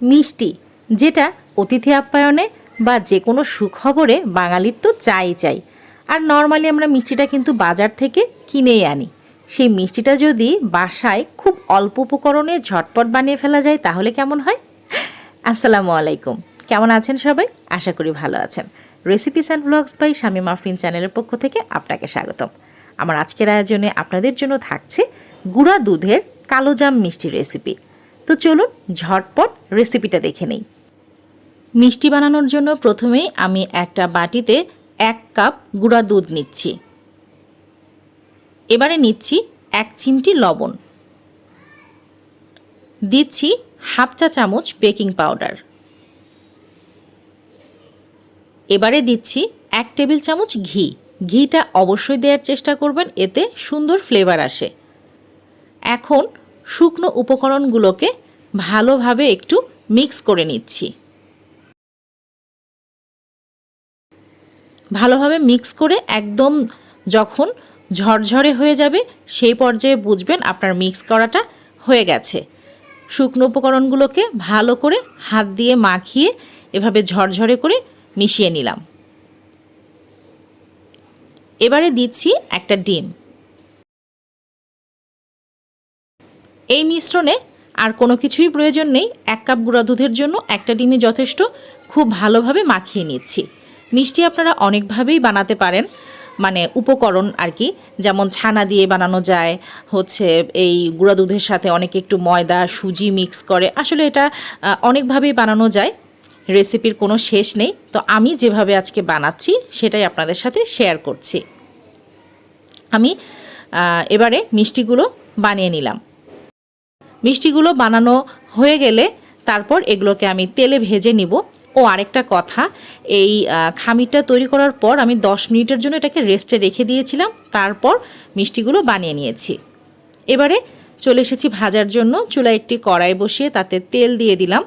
মিষ্টি, যেটা অতিথি আপ্যায়নে বা যে কোনো সুখবরে বাঙালির তো চাই চাই। আর নর্মালি আমরা মিষ্টিটা কিন্তু বাজার থেকে কিনেই আনি। সেই মিষ্টিটা যদি বাসায় খুব অল্প উপকরণে ঝটপট বানিয়ে ফেলা যায়, তাহলে কেমন হয়? আসসালামু আলাইকুম। কেমন আছেন সবাই? আশা করি ভালো আছেন। রেসিপিস অ্যান্ড ব্লগস বাই স্বামী মাফরিন চ্যানেলের পক্ষ থেকে আপনাকে স্বাগতম। আমার আজকের আয়োজনে আপনাদের জন্য থাকছে গুঁড়া দুধের কালোজাম মিষ্টি রেসিপি তো চলুন ঝটপট রেসিপিটা দেখে নেই। মিষ্টি বানানোর জন্য প্রথমেই আমি একটা বাটিতে এক কাপ গুঁড়া দুধ নিচ্ছি। এবারে নিচ্ছি এক চিমটি লবণ। দিচ্ছি হাফ চা চামচ বেকিং পাউডার। এবারে দিচ্ছি এক টেবিল চামচ ঘি। ঘিটা অবশ্যই দেওয়ার চেষ্টা করবেন, এতে সুন্দর ফ্লেভার আসে। এখন শুকনো উপকরণগুলোকে ভালোভাবে একটু মিক্স করে নিচ্ছি। ভালোভাবে মিক্স করে একদম যখন ঝরঝরে হয়ে যাবে, সেই পর্যায়ে বুঝবেন আপনার মিক্স করাটা হয়ে গেছে। শুকনো উপকরণগুলোকে ভালো করে হাত দিয়ে মাখিয়ে এভাবে ঝরঝরে করে মিশিয়ে নিলাম। এবারে দিচ্ছি একটা ডিম। এই মিশ্রণে আর কোনো কিছুই প্রয়োজন নেই। এক কাপ গুঁড়া দুধের জন্য একটা ডিমই যথেষ্ট। খুব ভালোভাবে মাখিয়ে নিচ্ছি। মিষ্টি আপনারা অনেকভাবেই বানাতে পারেন। মানে উপকরণ আর কি। যেমন ছানা দিয়ে বানানো যায়। হচ্ছে এই গুঁড়া দুধের সাথে অনেকে একটু ময়দা, সুজি মিক্স করে। আসলে এটা অনেকভাবেই বানানো যায়। রেসিপির কোনো শেষ নেই। তো আমি যেভাবে আজকে বানাচ্ছি, সেটাই আপনাদের সাথে শেয়ার করছি। আমি এবারে মিষ্টিগুলো বানিয়ে নিলাম। মিষ্টিগুলো বানানো হয়ে গেলে তারপর এগুলোকে আমি তেলে ভেজে নিব। ও আরেকটা কথা, এই খামিরটা তৈরি করার পর আমি 10 মিনিটের জন্য এটাকে রেস্টে রেখে দিয়েছিলাম, তারপর মিষ্টিগুলো বানিয়ে নিয়েছি। এবারে চলে এসেছি ভাজার জন্য, চুলায় একটি কড়াই বসিয়ে তাতে তেল দিয়ে দিলাম।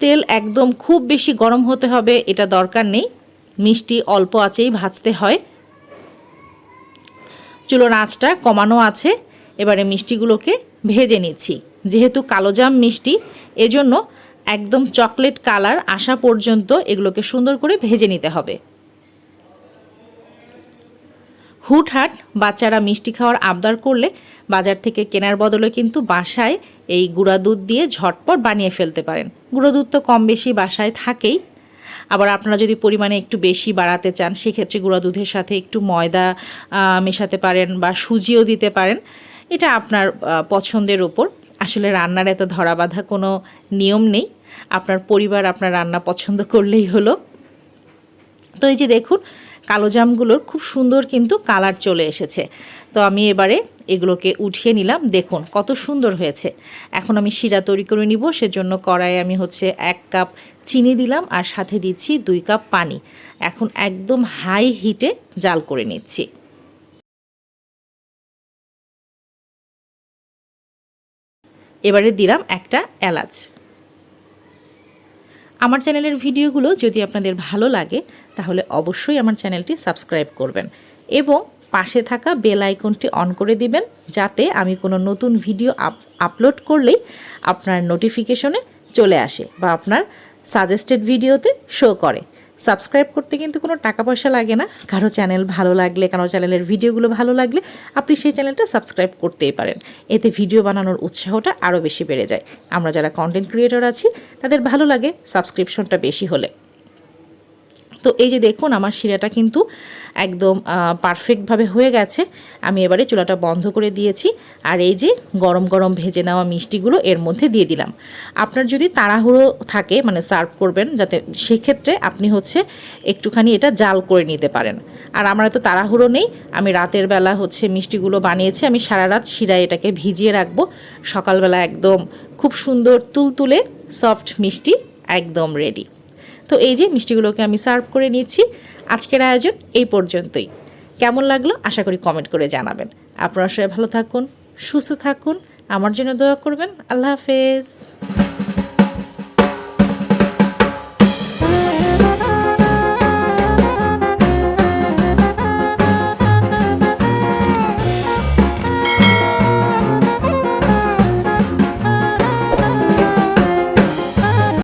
তেল একদম খুব বেশি গরম হতে হবে, এটা দরকার নেই, মিষ্টি অল্প আঁচেই ভাজতে হয়। চুলোর আঁচটা কমানো আছে এবারে মিষ্টিগুলোকে ভেজে নিচ্ছি। যেহেতু কালোজাম মিষ্টি, এজন্য একদম চকলেট কালার আসা পর্যন্ত এগুলোকে সুন্দর করে ভেজে নিতে হবে। হুটহাট বাচ্চারা মিষ্টি খাওয়ার আবদার করলে বাজার থেকে কেনার বদলে কিন্তু বাসায় এই গুঁড়া দুধ দিয়ে ঝটপট বানিয়ে ফেলতে পারেন। গুঁড়ো দুধ তো কম বেশি বাসায় থাকেই। আবার আপনারা যদি পরিমাণে একটু বেশি বাড়াতে চান, সেক্ষেত্রে গুঁড়া দুধের সাথে একটু ময়দা মেশাতে পারেন বা সুজিও দিতে পারেন। এটা আপনার পছন্দের ওপর আসলে রান্নার এত ধরা বাঁধা কোনো নিয়ম নেই। আপনার পরিবার আপনার রান্না পছন্দ করলেই হলো। তো এই যে দেখুন, কালো জামগুলোর খুব সুন্দর কিন্তু কালার চলে এসেছে। তো আমি এবারে এগুলোকে উঠিয়ে নিলাম। দেখুন, কত সুন্দর হয়েছে। এখন আমি শিরা তৈরি করে নিব। সেজন্য কড়াইয়ে আমি হচ্ছে এক কাপ চিনি দিলাম আর সাথে দিচ্ছি দুই কাপ পানি। এখন একদম হাই হিটে জাল করে নিচ্ছি। এবারে দিলাম একটা এলাচ। আমার চ্যানেলের ভিডিওগুলো যদি আপনাদের ভালো লাগে, তাহলে অবশ্যই আমার চ্যানেলটি সাবস্ক্রাইব করবেন এবং পাশে থাকা বেল আইকনটি অন করে দিবেন, যাতে আমি কোনো নতুন ভিডিও আপ, আপলোড করলেই আপনার নোটিফিকেশনে চলে আসে বা আপনার সাজেস্টেড ভিডিওতে শো করে। সাবস্ক্রাইব করতে কিন্তু কোনো টাকা পয়সা লাগে না। কারও চ্যানেল ভালো লাগলে, কারও চ্যানেলের ভিডিওগুলো ভালো লাগলে আপনি সেই চ্যানেলটা সাবস্ক্রাইব করতেই পারেন। এতে ভিডিও বানানোর উৎসাহটা আরও বেশি বেড়ে যায়। আমরা যারা কন্টেন্ট ক্রিয়েটর আছি, তাদের ভালো লাগে সাবস্ক্রিপশনটা বেশি হলে। তো এই যে দেখুন, আমার শিরাটা কিন্তু একদম পারফেক্টভাবে হয়ে গেছে। আমি এবারে চুলাটা বন্ধ করে দিয়েছি। আর এই যে গরম গরম ভেজে নেওয়া মিষ্টিগুলো এর মধ্যে দিয়ে দিলাম। আপনার যদি তাড়াহুড়ো থাকে মানে সার্ভ করবেন, যাতে সেক্ষেত্রে আপনি হচ্ছে একটুখানি এটা জাল করে নিতে পারেন। আর আমার তো তাড়াহুড়ো নেই, আমি রাতের বেলা হচ্ছে মিষ্টিগুলো বানিয়েছি, আমি সারা রাত শিরায় এটাকে ভিজিয়ে রাখব। সকালবেলা একদম খুব সুন্দর তুলতুলে সফট মিষ্টি একদম রেডি তো এই যে মিষ্টিগুলোকে আমি সার্ভ করে নিচ্ছি আজকের আয়োজন এই পর্যন্তই। কেমন লাগল? আশা করি কমেন্ট করে জানাবেন। আপনারা সবাই ভালো থাকুন, সুস্থ থাকুন, আমার জন্য দোয়া করবেন। আল্লাহ হাফেজ।